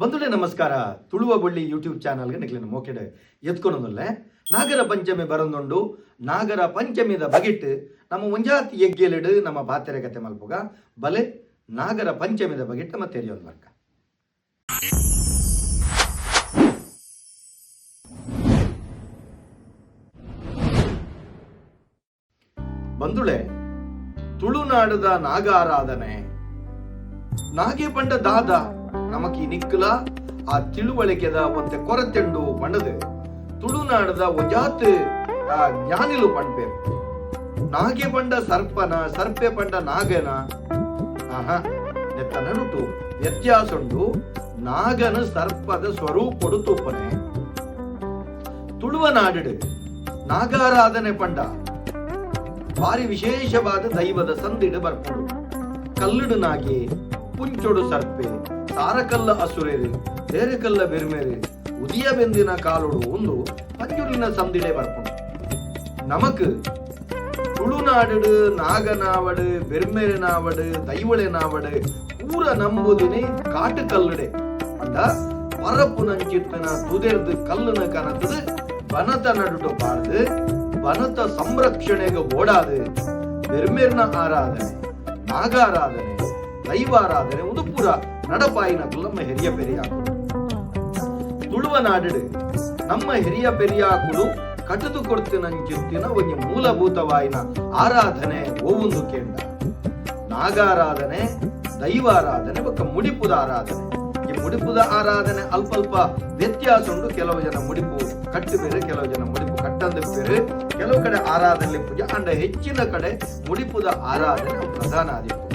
ಬಂಧುಳೆ ನಮಸ್ಕಾರ. ತುಳುವ ಬಳ್ಳಿ ಯೂಟ್ಯೂಬ್ ಚಾನಲ್ಗೆ ನಿಕ್ಲಿನ ಮೋಕೆಡೆ ಎತ್ಕೊಳೋದಲ್ಲೇ ನಾಗರ ಪಂಚಮಿ ಬರೊಂದುಂಡು. ನಾಗರ ಪಂಚಮಿದ ಬಗೆಟ್ ನಮ್ಮ ಮುಂಜಾತಿ ಎಗ್ಗೆಲಿಡು ನಮ್ಮ ಬಾತೆರೆ ಕತೆ ಮಲ್ಪುಗ. ಬಲೆ ನಾಗರ ಪಂಚಮಿದ ಬಗೆಟ್ ಮತ್ತೆ ತೆರೆಯೋದು ವರ್ಗ. ಬಂಧುಳೆ ತುಳುನಾಡದ ನಾಗಾರಾಧನೆ. ನಾಗೆ ಪಂಡ ದಾದ ನಮಕಿ ನಿಕ್ಕಲ ಆ ತಿಳುವಳಿಕೆದ ಒಂತೆ ಕೊರತೆಂಡು ಮಣದೆ ತುಳುನಾಡದ ಒಜಾತ್ ಜ್ಞಾನಿಲು ಪಂಡೆ ನಾಗೆ ಪಂಡ ಸರ್ಪನ, ಸರ್ಪೆ ಪಂಡ ನಾಗನ, ಆಹಾ ನೆತ್ತ ನಡುಟು ವ್ಯತ್ಯಾಸುಂಡು ನಾಗನ ಸರ್ಪದ ಸ್ವರೂಪಡು ತೂಪನೆ. ತುಳುವ ನಾಡಿಡು, ನಾಗಾರಾಧನೆ ಪಂಡ, ಭಾರಿ ವಿಶೇಷವಾದ ದೈವದ ಸಂದಿಡು ಬರ್ಪಡು. ಕಲ್ಲುಡು ನಾಗೆ ಪುಂಚೊಡು ಸರ್ಪೆ ಸಾರಕಲ್ಲ ಅಸುರೇರು ಬೇರೆಕಲ್ಲ ಬೆರ್ಮೇರು ಉದಿಯ ಬೆಂದಿನ ಕಾಲುಡು ಒಂದು ಪಂಜುರಿನ ಸಂದಿಡೆ ಬರ್ಪುಡು நமக்கு ತುಳುನಾಡು ನಾಗನಾವಡು ಬೆರ್ಮೆರೆನಾವಡು ದೈವಳೆನಾವಡು ಊರ ನಂಬುದಿನಿ ಕಾಟು ಕಲ್ಲುಡೆ ಅಂದ ಪರಪು ನಂಚಿತ್ತನ ತುದೆರ್ದು ಕಲ್ಲುನ ಕನತದು ಬನತ ನಡುಟು ಪಾರ್ದು ಬನತ ಸಂರಕ್ಷಣೆಗೆ ಓಡಾದು ಬೆರ್ಮೆರ್ನ ಆರಾಧನೆ ನಾಗಾರಾಧನೆ ದೈವಾರಾಧನೆ ಉದುಪುರ ನಡಪಾಯಿನ ಕುಲ್ಲಮ್ಮ ಹೆರಿಯ ಪೆರಿಯಾಕು ತುಳುವ ನಾಡಿಡು, ನಮ್ಮ ಹಿರಿಯ ಪೆರಿಯಾಕುಳು ಕಟದು ಕೊಡ್ತಿನಂಚಿತ್ತಿನ ಒಂದು ಮೂಲಭೂತವಾಯಿನ ಆರಾಧನೆ ಓವೊಂದು ಕೇಂದ್ರ ನಾಗಾರಾಧನೆ, ದೈವಾರಾಧನೆ ಬೊಕ್ಕ ಮುಡಿಪುದ ಆರಾಧನೆ. ಈ ಮುಡಿಪುದ ಆರಾಧನೆ ಅಲ್ಪ ಅಲ್ಪ ವ್ಯತ್ಯಾಸ ಉಂಟು, ಕೆಲವು ಜನ ಮುಡಿಪು ಕಟ್ಟು ಬೇರೆ, ಕೆಲವು ಜನ ಮುಡಿಪು ಕಟ್ಟಂದು ಬೇರೆ. ಕೆಲವು ಕಡೆ ಆರಾಧನೆ ಪೂಜೆ ಅಂಡ ಹೆಚ್ಚಿನ ಕಡೆ ಮುಡಿಪುದ ಆರಾಧನೆ ಪ್ರಧಾನ ಆದಿತ್ತು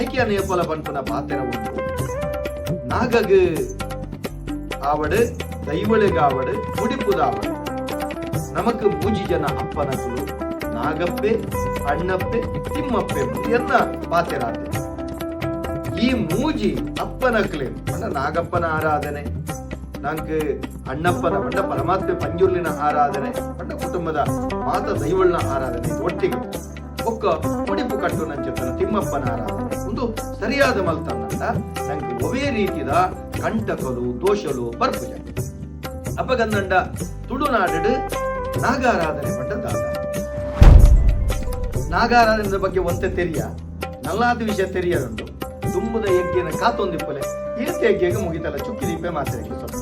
ஐக்கிய ನೇಪಾಳ ಬಂತು ನಾ ಪಾತೆರವು ನಾಗಗು ಆವಡು ದೈವಳಿಗಾವಡು ಮುಡಿಪುದಾವಡು ನಮಕ್ ಮೂಜಿ ಜನ ಅಪ್ಪನಗಳು ನಾಗಪ್ಪೆ ಅಣ್ಣಪ್ಪೆ ತಿಮ್ಮಪ್ಪೆ ಎನ್ನ ಪಾತೆರಾದೆ ಈ ಮೂಜಿ ಅಪ್ಪನಕ್ಲೆ ಅಂಡ ನಾಗಪ್ಪನ ಆರಾಧನೆ ನಂಗೆ ಅಣ್ಣಪ್ಪನ ಬಂಡ ಪರಮಾತ್ಮೆ ಪಂಜುರ್ಲಿನ ಆರಾಧನೆ ಬಂಡ ಕುಟುಂಬದ ಮಾತ ದೈವಳ್ನ ಆರಾಧನೆ ಒಟ್ಟಿಗೆ ಒಕ್ಕ ಮುಡಿಪು ಕಟ್ಟು ನಂಚತನ ತಿಮ್ಮಪ್ಪನ ಆರಾಧನೆ ಒಂದು ಸರಿಯಾದ ಮಲ್ತನ್ನಂತ ನಂಗೆ ಒವೇ ರೀತಿದ ಕಂಟಕಲು, ದೋಷಲು ಬರ್ಪುಜ ಅಪಗಂದಂಡ ತುಳುನಾಡು ನಾಗಾರಾಧನೆ ಪಟ್ಟ ದಾದ ನಾಗಾರಾಧನೆ ಬಗ್ಗೆ ಒಂತೆ ತೆರಿಯ. ನಲ್ಲಾದ ವಿಷಯ ತೆರಿಯದುಂಟು ತುಂಬದ ಯಜ್ಞನ ಕಾತೊಂದಿಪ್ಪಲೆ. ಈರ್ತಿ ಯಜ್ಞಗೆ ಮುಗಿತಲ್ಲ, ಚುಕ್ಕಿ ದೀಪೆ ಮಾತಾಡಲಿಕ್ಕೆ ಸ್ವಲ್ಪ